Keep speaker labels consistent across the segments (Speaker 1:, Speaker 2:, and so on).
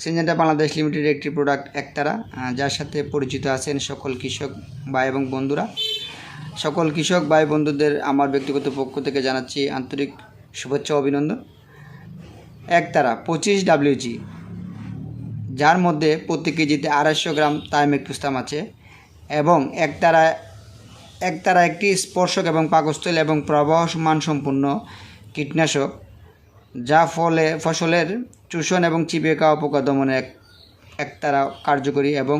Speaker 1: Syngenta Bangladesh limited একটি product Ektara যার সাথে পরিচিত আছেন সকল কৃষক ভাই এবং বন্ধুরা। সকল কৃষক ভাই বন্ধুদের আমার ব্যক্তিগত পক্ষ থেকে জানাচ্ছি আন্তরিক শুভেচ্ছা অভিনন্দন। একতারা, পঁচিশ ডাব্লিউজি যার মধ্যে প্রতি কেজিতে আড়াইশো গ্রাম তাইমেকটুস্তাম আছে এবং একতারা একতারা একটি স্পর্শক এবং পাকস্থল এবং প্রবাহ সম্পূর্ণ কীটনাশক। যা ফলে ফসলের চূষণ এবং চিবিয়ে খাওয়া পোকা দমনে এক, একতারা কার্যকরী এবং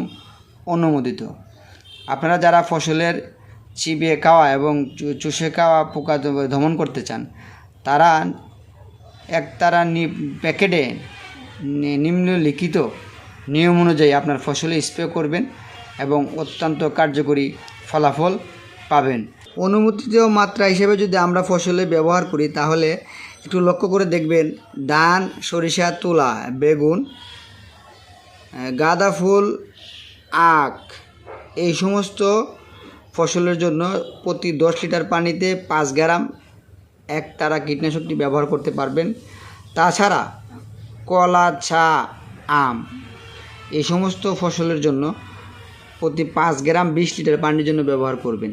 Speaker 1: অনুমোদিত। আপনারা যারা ফসলের চিবিয়ে খাওয়া এবং চুষে খাওয়া পোকা দমন করতে চান, তারা একতারা প্যাকেটে নিম্নলিখিত নিয়ম অনুযায়ী আপনার ফসলে স্প্রে করবেন এবং অত্যন্ত কার্যকরী ফলাফল পাবেন। অনুমোদিত মাত্রা হিসেবে যদি আমরা ফসলে ব্যবহার করি, তাহলে একটু লক্ষ্য করে দেখবেন ধান সরিষা তুলা, বেগুন গাঁদা ফুল, আখ, এই সমস্ত ফসলের জন্য প্রতি দশ লিটার পানিতে পাঁচ গ্রাম এক তারা কীটনাশকটি ব্যবহার করতে পারবেন। তাছাড়া কলা, চা, আম, এই সমস্ত ফসলের জন্য প্রতি পাঁচ গ্রাম বিশ লিটার পানির জন্য ব্যবহার করবেন।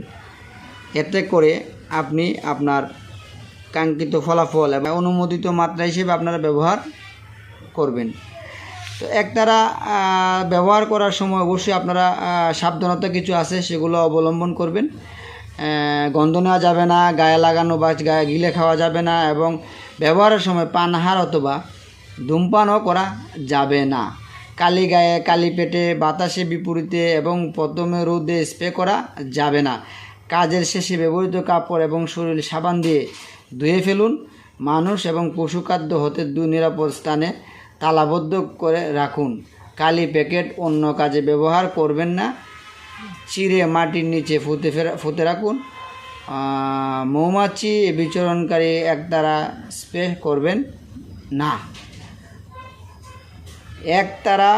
Speaker 1: এতে করে আপনি আপনার কাঙ্ক্ষিত ফলাফল এবং অনুমোদিত মাত্রা হিসেবে আপনারা ব্যবহার করবেন। তো একতারা ব্যবহার করার সময় অবশ্যই আপনারা সাবধানতা কিছু আছে সেগুলো অবলম্বন করবেন। গন্ধ নেওয়া যাবে না, গায়ে লাগানো বা গায়ে গিলে খাওয়া যাবে না এবং ব্যবহারের সময় পানাহার অথবা ধূমপানও করা যাবে না। কালি গায়ে, কালি পেটে, বাতাসে বিপরীতে এবং প্রথমে রোদে স্প্রে করা যাবে না। কাজের শেষে ব্যবহৃত কাপড় এবং শরীর সাবান দিয়ে ধুয়ে ফেলুন। মানুষ এবং পশু খাদ্য হতে দু নিরাপদ স্থানে তালাবদ্ধ করে রাখুন। কালি প্যাকেট অন্য কাজে ব্যবহার করবেন না। চিড়ে মাটির নিচে ফুতে ফেরা ফুতে রাখুন। মৌমাছি বিচরণকারী এক দ্বারা স্প্রে করবেন না। এক তারা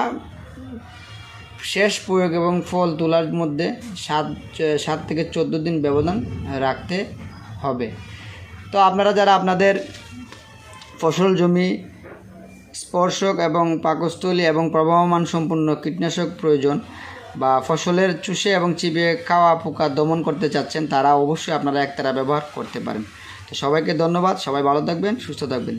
Speaker 1: শেষ প্রয়োগ এবং ফল তোলার মধ্যে সাত সাত থেকে চোদ্দ দিন ব্যবধান রাখতে হবে। তো আপনারা যারা আপনাদের ফসল জমি স্পর্শক এবং পাকস্থলী এবং প্রবাহমান সম্পূর্ণ কীটনাশক প্রয়োজন বা ফসলের চুষে এবং চিবিয়ে খাওয়া, পোকা দমন করতে চাচ্ছেন, তারা অবশ্যই আপনারা একতারা ব্যবহার করতে পারেন। তো সবাইকে ধন্যবাদ, সবাই ভালো থাকবেন, সুস্থ থাকবেন।